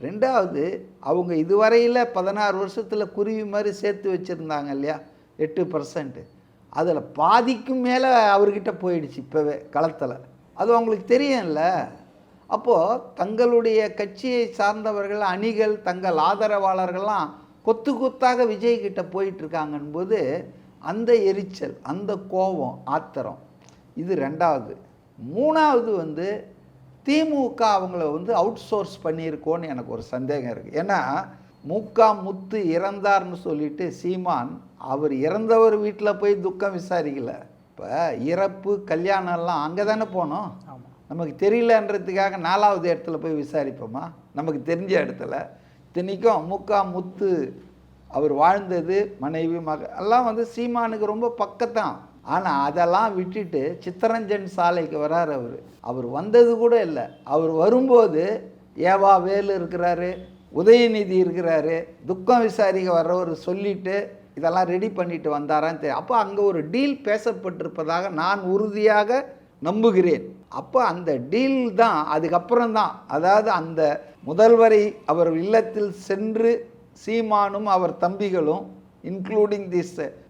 ரெண்டாவது அவங்க இதுவரையில் பதினாறு வருஷத்தில் குருவி மாதிரி சேர்த்து வச்சுருந்தாங்க இல்லையா? எட்டு பர்சன்ட்டு அதில் பாதிக்கும் மேலே அவர்கிட்ட போயிடுச்சு இப்போவே களத்தில். அது அவங்களுக்கு தெரியும்ல. அப்போது தங்களுடைய கட்சியை சார்ந்தவர்கள் அணிகள் தங்கள் ஆதரவாளர்கள்லாம் கொத்து கொத்தாக விஜய்கிட்ட கிட்ட போது அந்த எரிச்சல் அந்த கோபம் ஆத்திரம். இது ரெண்டாவது. மூணாவது வந்து திமுக அவங்கள வந்து அவுட் சோர்ஸ் பண்ணியிருக்கோன்னு எனக்கு ஒரு சந்தேகம் இருக்குது ஏன்னா மூக்கா முத்து இறந்தார்னு சொல்லிட்டு சீமான் அவர் இறந்தவர் வீட்டில் போய் துக்கம் விசாரிக்கல. இப்போ இறப்பு கல்யாணம்லாம் அங்கே தானே போனோம். நமக்கு தெரியலன்றதுக்காக நாலாவது இடத்துல போய் விசாரிப்போமா? நமக்கு தெரிஞ்ச இடத்துல. இத்தனைக்கும் முக்கா முத்து அவர் வாழ்ந்தது மனைவி மக எல்லாம் வந்து சீமானுக்கு ரொம்ப பக்கத்தான். ஆனால் அதெல்லாம் விட்டுட்டு சித்தரஞ்சன் சாலைக்கு வரார் அவர். அவர் வந்தது கூட இல்லை. அவர் வரும்போது ஏவா வேலு இருக்கிறாரு உதயநிதி இருக்கிறாரு துக்கம் விசாரிக்க வர்றவர் சொல்லிவிட்டு இதெல்லாம் ரெடி பண்ணிட்டு வந்தாரான்னு தெரியும் அப்போ அங்கே ஒரு டீல் பேசப்பட்டிருப்பதாக நான் உறுதியாக நம்புகிறேன். அப்போ அந்த டீல் தான் அதுக்கப்புறம் தான் அதாவது அந்த முதல்வரை அவர் இல்லத்தில் சென்று சீமானும் அவர் தம்பிகளும் இன்க்ளூடிங் திஸ்